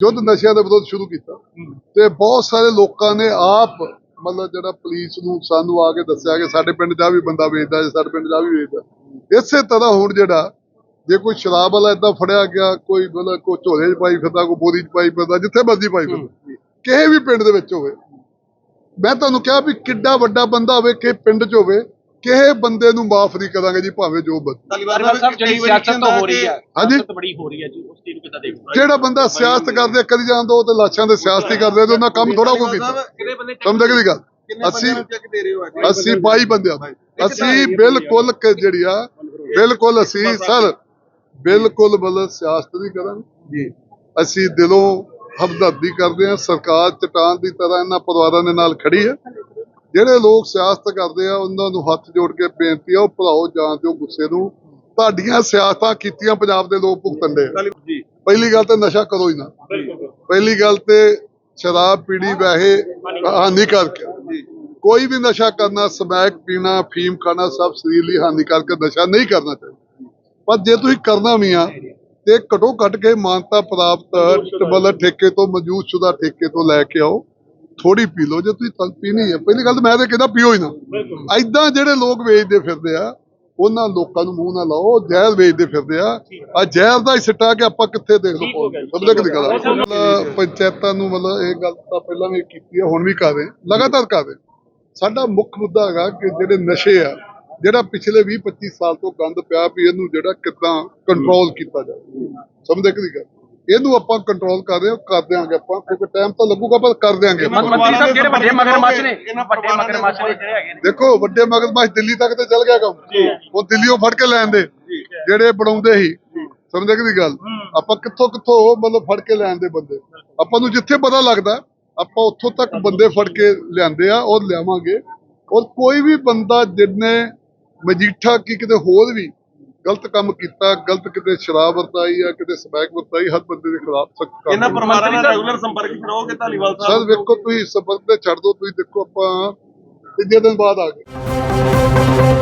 ਯੁੱਧ ਨਸ਼ਿਆਂ ਦੇ ਵਿਰੁੱਧ ਸ਼ੁਰੂ ਕੀਤਾ। ਤੇ ਬਹੁਤ ਸਾਰੇ ਲੋਕਾਂ ਨੇ ਆਪ ਮਤਲਬ ਜਿਹੜਾ ਪੁਲਿਸ ਨੂੰ ਸਾਨੂੰ ਆ ਕੇ ਦੱਸਿਆ ਕਿ ਸਾਡੇ ਪਿੰਡ ਦਾ ਵੀ ਬੰਦਾ ਵੇਚਦਾ ਜਾਂ ਸਾਡੇ ਪਿੰਡ ਦਾ ਵੀ ਵੇਚਦਾ। ਇਸੇ ਤਰ੍ਹਾਂ ਹੁਣ ਜਿਹੜਾ ਜੇ ਕੋਈ ਸ਼ਰਾਬ ਵਾਲਾ ਏਦਾਂ ਫੜਿਆ ਗਿਆ ਕੋਈ ਮਤਲਬ ਕੋਈ ਝੋਲੇ 'ਚ ਪਾਈ ਫਿਰਦਾ ਕੋਈ ਬੋਰੀ 'ਚ ਪਾਈ ਫਿਰਦਾ ਜਿੱਥੇ ਮਰਜ਼ੀ ਪਾਈ ਫਿਰਦਾ। ਕਿਸੇ ਵੀ ਪਿੰਡ ਦੇ ਵਿੱਚ ਹੋਵੇ। ਮੈਂ ਤੁਹਾਨੂੰ ਕਿਹਾ ਵੀ ਕਿੱਡਾ ਵੱਡਾ ਬੰਦਾ ਹੋਵੇ ਕਿ ਪਿੰਡ 'ਚ ਹੋਵੇ ਕਿਸੇ ਬੰਦੇ ਨੂੰ ਮਾਫ ਨਹੀਂ ਕਰਾਂਗੇ ਜੀ ਭਾਵੇਂ ਜੋ ਬੰਦਾ। ਧਾਲੀਵਾਲ ਸਾਹਿਬ ਜਿਹੜੀ ਸਿਆਸਤ ਤੋਂ ਹੋ ਰਹੀ ਹੈ ਹਾਂਜੀ। ਸਿਆਸਤ ਬੜੀ ਹੋ ਰਹੀ ਹੈ ਜੀ ਉਸ ਚੀਜ਼ ਨੂੰ ਕਿੱਦਾਂ ਦੇਖਦੇ ਹੋ? ਜਿਹੜਾ ਬੰਦਾ ਸਿਆਸਤ ਕਰਦੇ ਕਰੀ ਜਾਂਦਾ ਉਹ ਤੇ ਲਾਸ਼ਾਂ ਦੇ ਸਿਆਸਤ ਹੀ ਕਰਦੇ ਤੇ ਉਹਨਾਂ ਕੰਮ ਥੋੜਾ ਕੋਈ ਕੀਤਾ। ਬੰਦੇ ਸਮਝ ਗਏ ਦੀ ਗੱਲ? ਅਸੀਂ ਦੇ ਅਸੀਂ 22 ਬੰਦਿਆਂ ਦਾ ਅਸੀਂ ਬਿਲਕੁਲ ਜਿਹੜੀ ਆ ਬਿਲਕੁਲ ਅਸੀਂ ਸਰ ਬਿਲਕੁਲ ਮਤਲਬ ਸਿਆਸਤ ਨਹੀਂ ਕਰਾਂਗੇ। ਜੀ। ਅਸੀਂ ਦਿਲੋਂ ਹਮਦਰਦੀ ਕਰਦੇ ਹਾਂ ਸਰਕਾਰ ਚਟਾਨ ਦੀ ਤਰ੍ਹਾਂ ਇਹਨਾਂ ਪਰਿਵਾਰਾਂ ਦੇ ਨਾਲ ਖੜੀ ਹੈ। ਜਿਹੜੇ ਲੋਕ ਸਿਆਸਤ ਕਰਦੇ ਆ ਉਹਨਾਂ ਨੂੰ ਹੱਥ ਜੋੜ ਕੇ ਬੇਨਤੀ ਆ ਉਹ ਭੁਲਾਓ ਜਾਣ ਦਿਓ ਗੁੱਸੇ ਨੂੰ। ਤੁਹਾਡੀਆਂ ਸਿਆਸਤਾਂ ਕੀਤੀਆਂ ਪੰਜਾਬ ਦੇ ਲੋਕ ਭੁਗਤਣ ਦੇ। ਪਹਿਲੀ ਗੱਲ ਤੇ ਨਸ਼ਾ ਕਰੋ ਹੀ ਨਾ। ਪਹਿਲੀ ਗੱਲ ਤੇ ਸ਼ਰਾਬ ਪੀਣੀ ਵੈਸੇ ਹਾਨੀਕਾਰਕ ਹੈ ਕੋਈ ਵੀ ਨਸ਼ਾ ਕਰਨਾ ਸਮੈਕ ਪੀਣਾ ਫੀਮ ਖਾਣਾ ਸਭ ਸਰੀਰ ਲਈ ਹਾਨੀਕਾਰਕ ਨਸ਼ਾ ਨਹੀਂ ਕਰਨਾ ਚਾਹੀਦਾ। ਪਰ ਜੇ ਤੁਸੀਂ ਕਰਨਾ ਵੀ ਆ ਤੇ ਘਟੋ ਘਟ ਕੇ ਮਾਨਤਾ ਪ੍ਰਾਪਤ ਮਤਲਬ ਠੇਕੇ ਤੋਂ ਮੌਜੂਦਸ਼ੁਦਾ ਠੇਕੇ ਤੋਂ ਲੈ ਕੇ ਆਓ। ਥੋੜੀ ਪੀ ਲਓ ਜੇ ਤੁਸੀਂ ਪੀਣੀ ਹੈ। ਪਹਿਲੀ ਗੱਲ ਤਾਂ ਮੈਂ ਤਾਂ ਕਹਿੰਦਾ ਪੀਓ ਹੀ ਨਾ। ਐਦਾਂ ਜਿਹੜੇ ਲੋਕ ਵੇਚਦੇ ਫਿਰਦੇ ਆ ਉਹਨਾਂ ਲੋਕਾਂ ਨੂੰ ਮੂੰਹ ਨਾ ਲਾਓ ਜ਼ਹਿਰ ਵੇਚਦੇ ਫਿਰਦੇ ਆ। ਆ ਜ਼ਹਿਰ ਦਾ ਹੀ ਸਿੱਟਾ ਕਿ ਆਪਾਂ ਕਿੱਥੇ ਦੇਖ ਲਓ। ਸਮਝੇ ਕਿ ਮਤਲਬ ਪੰਚਾਇਤਾਂ ਨੂੰ ਮਤਲਬ ਇਹ ਗੱਲ ਤਾਂ ਪਹਿਲਾਂ ਵੀ ਕੀਤੀ ਹੈ ਹੁਣ ਵੀ ਕਰ ਰਹੇ। ਲਗਾਤਾਰ ਕਰ ਰਹੇ। ਸਾਡਾ ਮੁੱਖ ਮੁੱਦਾ ਹੈਗਾ ਕਿ ਜਿਹੜੇ ਨਸ਼ੇ ਆ ਜਿਹੜਾ ਪਿਛਲੇ 20 25 ਸਾਲ ਤੋਂ ਗੰਦ ਪਿਆ ਵੀ ਇਹਨੂੰ ਜਿਹੜਾ ਕਿੱਦਾਂ ਕੰਟਰੋਲ ਕੀਤਾ ਜਾਵੇ। ਸਮਝਦੇ ਕਿ ਨਹੀਂ ਗੱਲ? ਇਹਨੂੰ ਆਪਾਂ ਕੰਟਰੋਲ ਕਰ ਰਹੇ ਹਾਂ ਕਰ ਦਿਆਂਗੇ ਆਪਾਂ ਕਿਉਂਕਿ ਟਾਈਮ ਤਾਂ ਲੱਗੂਗਾ ਪਰ ਕਰ ਦਿਆਂਗੇ। ਮੰਤਰੀ ਸਾਹਿਬ ਜਿਹੜੇ ਵੱਡੇ ਮਗਰਮੱਛ ਨੇ? ਵੱਡੇ ਮਗਰਮੱਛ ਨੇ। ਜਿਹੜੇ ਹੈਗੇ ਨੇ। ਦੇਖੋ ਵੱਡੇ ਮਗਰਮੱਛ ਦਿੱਲੀ ਤੱਕ ਤੇ ਚੱਲ ਗਿਆ ਕੰਮ। ਉਹ ਦਿੱਲੀੋਂ ਫੜ ਕੇ ਲੈਣ ਦੇ ਜਿਹੜੇ ਬਣਾਉਂਦੇ ਸੀ। ਸਮਝਦੇ ਕਿ ਦੀ ਗੱਲ? ਆਪਾਂ ਕਿੱਥੋਂ ਕਿੱਥੋਂ ਉਹ ਮਤਲਬ ਫੜ ਕੇ ਲੈਣ ਦੇ ਬੰਦੇ? ਆਪਾਂ ਨੂੰ ਜਿੱਥੇ ਪਤਾ ਲੱਗਦਾ ਆਪਾਂ ਉੱਥੋਂ ਤੱਕ ਬੰਦੇ ਫੜ ਕੇ ਲਿਆਂਦੇ ਆ ਔਰ ਲਿਆਵਾਂਗੇ। ਔਰ ਕੋਈ ਵੀ ਬੰਦਾ ਜਿਹਨੇ ਮਜੀਠਾ ਕੀ ਕਿਤੇ ਹੋਰ ਵੀ ਗਲਤ ਕੰਮ ਕੀਤਾ ਗਲਤ ਕਿਤੇ ਸ਼ਰਾਬ ਵਰਤਾਈ ਆ ਕਿਤੇ ਸਮੈਕ ਵਰਤਾਈ ਹਰ ਬੰਦੇ ਦੇ ਖਿਲਾਫ ਸਖਤ ਇਹਨਾਂ ਕਾਰਵਾਈ ਪਰਿਵਾਰਾਂ ਨਾਲ ਰੈਗੂਲਰ ਸੰਪਰਕ ਚ ਰਹੋਗੇ ਧਾਲੀਵਾਲ ਸਰ ਸਾਹਿਬ ਵੇਖੋ ਤੁਸੀਂ ਸਬਰ ਤੇ ਛੱਡ ਦੋ ਤੁਸੀਂ ਦੇਖੋ ਆਪਾਂ ਤੀਜੇ ਦਿਨ ਬਾਅਦ ਆ ਗਏ।